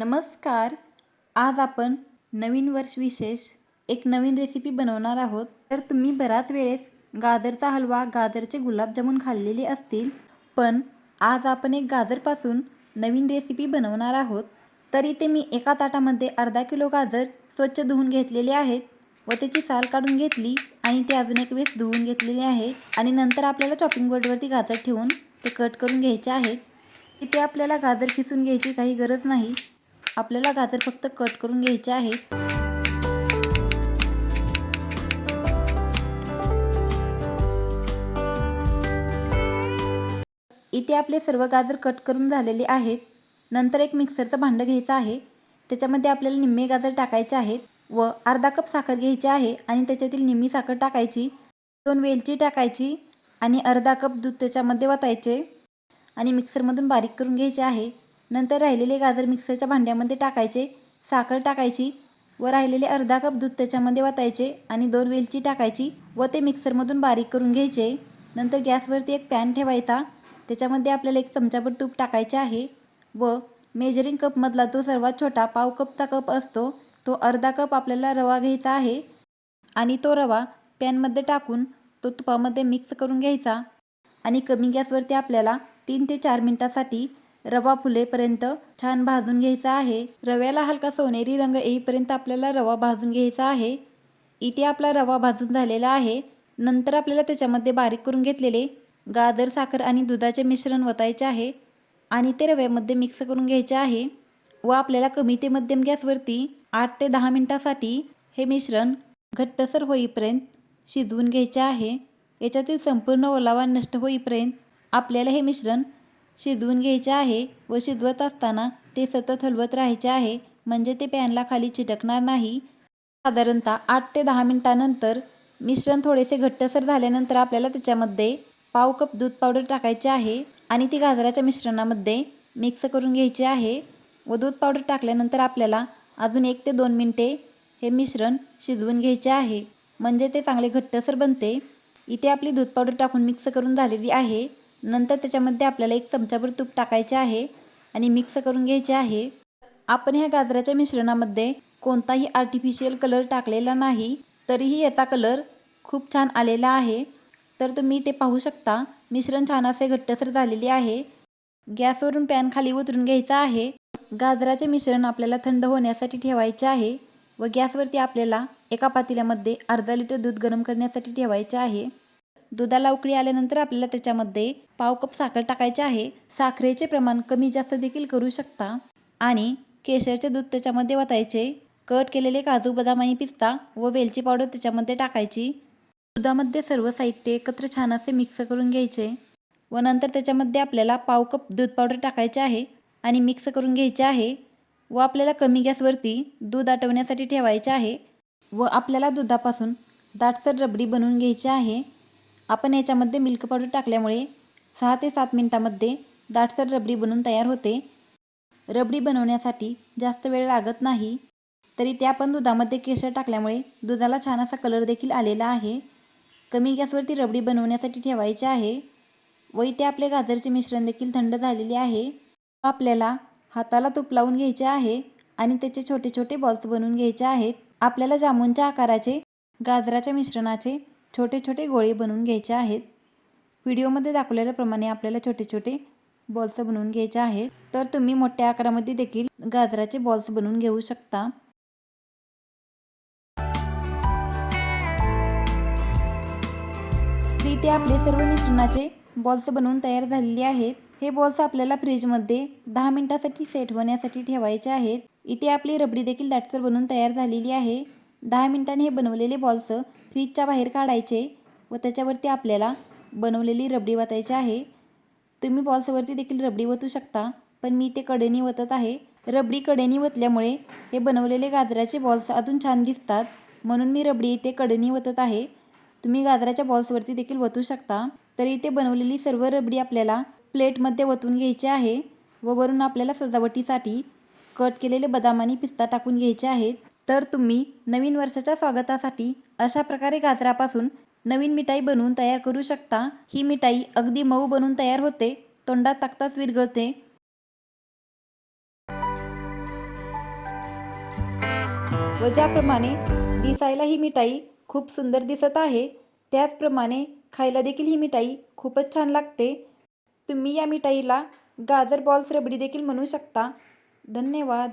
नमस्कार. आज आपण नवीन वर्ष विशेष एक नवीन रेसिपी बनवणार आहोत. तर तुम्ही बराच वेळेस गाजरचा हलवा गाजरचे गुलाबजामुन खाल्लेले असतील पण आज आपण एक गाजरपासून नवीन रेसिपी बनवणार आहोत. तर इथे मी एका ताटामध्ये अर्धा किलो गाजर स्वच्छ धुवून घेतलेले आहेत व त्याची साल काढून घेतली आणि ते अजून एक वेळेस धुवून घेतलेले आहेत आणि नंतर आपल्याला चॉपिंग बोर्डवरती गाजर ठेवून ते कट करून घ्यायचे आहेत. इथे आपल्याला गाजर खिसून घ्यायची काही गरज नाही. आपल्याला गाजर फक्त कट करून घ्यायचे आहे. इथे आपले सर्व गाजर कट करून झालेले आहेत. नंतर एक मिक्सरचं भांडं घ्यायचं आहे. त्याच्यामध्ये आपल्याला निम्मे गाजर टाकायचे आहेत व अर्धा कप साखर घ्यायची आहे आणि त्याच्यातील निम्मी साखर टाकायची. दोन वेलची टाकायची आणि अर्धा कप दूध त्याच्यामध्ये वतायचे आणि मिक्सरमधून बारीक करून घ्यायचे आहे. नंतर राहिलेले गाजर मिक्सरच्या भांड्यामध्ये टाकायचे साखर टाकायची व राहिलेले अर्धा कप दूध त्याच्यामध्ये वतायचे आणि दोन वेलची टाकायची व ते मिक्सरमधून बारीक करून घ्यायचे. नंतर गॅसवरती एक पॅन ठेवायचा. त्याच्यामध्ये आपल्याला एक चमचाभर तूप टाकायचे आहे व मेजरिंग कपमधला जो सर्वात छोटा पाव कपचा कप असतो. तो अर्धा कप आपल्याला रवा घ्यायचा आहे आणि तो रवा पॅनमध्ये टाकून तो तुपामध्ये मिक्स करून घ्यायचा. आणि कमी गॅसवरती आपल्याला तीन ते चार मिनटासाठी रवा फुलेपर्यंत छान भाजून घ्यायचा आहे. रव्याला हलका सोनेरी रंग येईपर्यंत आपल्याला रवा भाजून घ्यायचा आहे. इथे आपला रवा भाजून झालेला आहे. नंतर आपल्याला त्याच्यामध्ये बारीक करून घेतलेले गाजर साखर आणि दुधाचे मिश्रण वतायचे आहे आणि ते रव्यामध्ये मिक्स करून घ्यायचे आहे. व आपल्याला कमी ते मध्यम गॅसवरती आठ ते दहा मिनटासाठी हे मिश्रण घट्टसर होईपर्यंत शिजवून घ्यायचे आहे. याच्यातील संपूर्ण ओलावा नष्ट होईपर्यंत आपल्याला हे मिश्रण शिजवून घ्यायचे आहे व शिजवत असताना ते सतत हलवत राहायचे आहे. म्हणजे ते पॅनला खाली चिटकणार नाही. साधारणतः आठ ते दहा मिनटानंतर मिश्रण थोडेसे घट्टसर झाल्यानंतर आपल्याला त्याच्यामध्ये पाव कप दूध पावडर टाकायचे आहे आणि ती गाजराच्या मिश्रणामध्ये मिक्स करून घ्यायची आहे व दूध पावडर टाकल्यानंतर आपल्याला अजून एक ते दोन मिनटे हे मिश्रण शिजवून घ्यायचे आहे. म्हणजे ते चांगले घट्टसर बनते. इथे आपली दूध पावडर टाकून मिक्स करून झालेली आहे. नंतर त्याच्यामध्ये आपल्याला एक चमचाभर तूप टाकायचे आहे आणि मिक्स करून घ्यायचे आहे. आपण ह्या गाजराच्या मिश्रणामध्ये कोणताही आर्टिफिशियल कलर टाकलेला नाही तरीही याचा कलर खूप छान आलेला आहे. तर तुम्ही ते पाहू शकता. मिश्रण छान असे घट्टसर झालेले आहे. गॅसवरून पॅन खाली उतरून घ्यायचा आहे. गाजराचे मिश्रण आपल्याला थंड होण्यासाठी ठेवायचे आहे व गॅसवरती आपल्याला एका पातेल्यामध्ये अर्धा लिटर दूध गरम करण्यासाठी ठेवायचे आहे. दुधाला उकळी आल्यानंतर आपल्याला त्याच्यामध्ये पाव कप साखर टाकायचे आहे. साखरेचे प्रमाण कमी जास्त देखील करू शकता. आणि केशरचे दूध त्याच्यामध्ये वतायचे. कट केलेले काजू बदाम आणि पिस्ता व वेलची पावडर त्याच्यामध्ये टाकायची. दुधामध्ये सर्व साहित्य एकत्र छान असे मिक्स करून घ्यायचे व नंतर त्याच्यामध्ये आपल्याला पाव कप दूध पावडर टाकायचे आहे आणि मिक्स करून घ्यायचे आहे व आपल्याला कमी गॅसवरती दूध आटवण्यासाठी ठेवायचे आहे व आपल्याला दुधापासून दाटसर रबडी बनवून घ्यायची आहे. आपण याच्यामध्ये मिल्क पावडर टाकल्यामुळे सहा ते सात मिनटामध्ये दाटसर रबडी बनवून तयार होते. रबडी बनवण्यासाठी जास्त वेळ लागत नाही तरी त्या पण दुधामध्ये केशर टाकल्यामुळे दुधाला छान असा कलर देखील आलेला आहे. कमी गॅसवरती रबडी बनवण्यासाठी ठेवायची आहे. व इथे आपले गाजरचे मिश्रण देखील थंड झालेले आहे. आपल्याला हाताला तूप लावून घ्यायचे आहे आणि त्याचे छोटे छोटे बॉल्स बनवून घ्यायचे आहेत. आपल्याला जामुनच्या आकाराचे गाजराच्या मिश्रणाचे छोटे छोटे गोळे बनवून घ्यायचे आहेत. व्हिडिओमध्ये दाखवलेल्याप्रमाणे आपल्याला छोटे छोटे बॉल्स बनवून घ्यायचे आहेत. तर तुम्ही मोठ्या आकारामध्ये देखील गाजराचे बॉल्स बनवून घेऊ शकता. इथे आपले सर्व मिश्रणाचे बॉल्स बनवून तयार झालेले आहेत. हे बॉल्स आपल्याला फ्रीजमध्ये दहा मिनिटासाठी सेट होण्यासाठी ठेवायचे आहेत. इथे आपली रबडी देखील दाटसर बनवून तयार झालेली आहे. दहा मिनिटांनी हे बनवलेले बॉल्स फ्रीजच्या बाहेर काढायचे व त्याच्यावरती आपल्याला बनवलेली रबडी वतायची आहे. तुम्ही बॉल्सवरती देखील रबडी वतू शकता पण मी ते कडेनी वतत आहे. रबडी कडेनी वतल्यामुळे हे बनवलेले गाजराचे बॉल्स अजून छान दिसतात म्हणून मी रबडी इथे कडेनी वतत आहे. तुम्ही गाजराच्या बॉल्सवरती देखील वतू शकता. तर इथे बनवलेली सर्व रबडी आपल्याला प्लेटमध्ये वतून घ्यायची आहे व वरून आपल्याला सजावटीसाठी कट केलेले बदाम आणि पिस्ता टाकून घ्यायचे आहेत. तर तुम्ही नवीन वर्षाच्या स्वागतासाठी अशा प्रकारे गाजरापासून नवीन मिठाई बनवून तयार करू शकता. ही मिठाई अगदी मऊ बनवून तयार होते. तोंडात टाकताच विरघळते. व ज्याप्रमाणे दिसायला ही मिठाई खूप सुंदर दिसत आहे त्याचप्रमाणे खायला देखील ही मिठाई खूपच छान लागते. तुम्ही या मिठाईला गाजर बॉल्स रबडी देखील म्हणू शकता. धन्यवाद.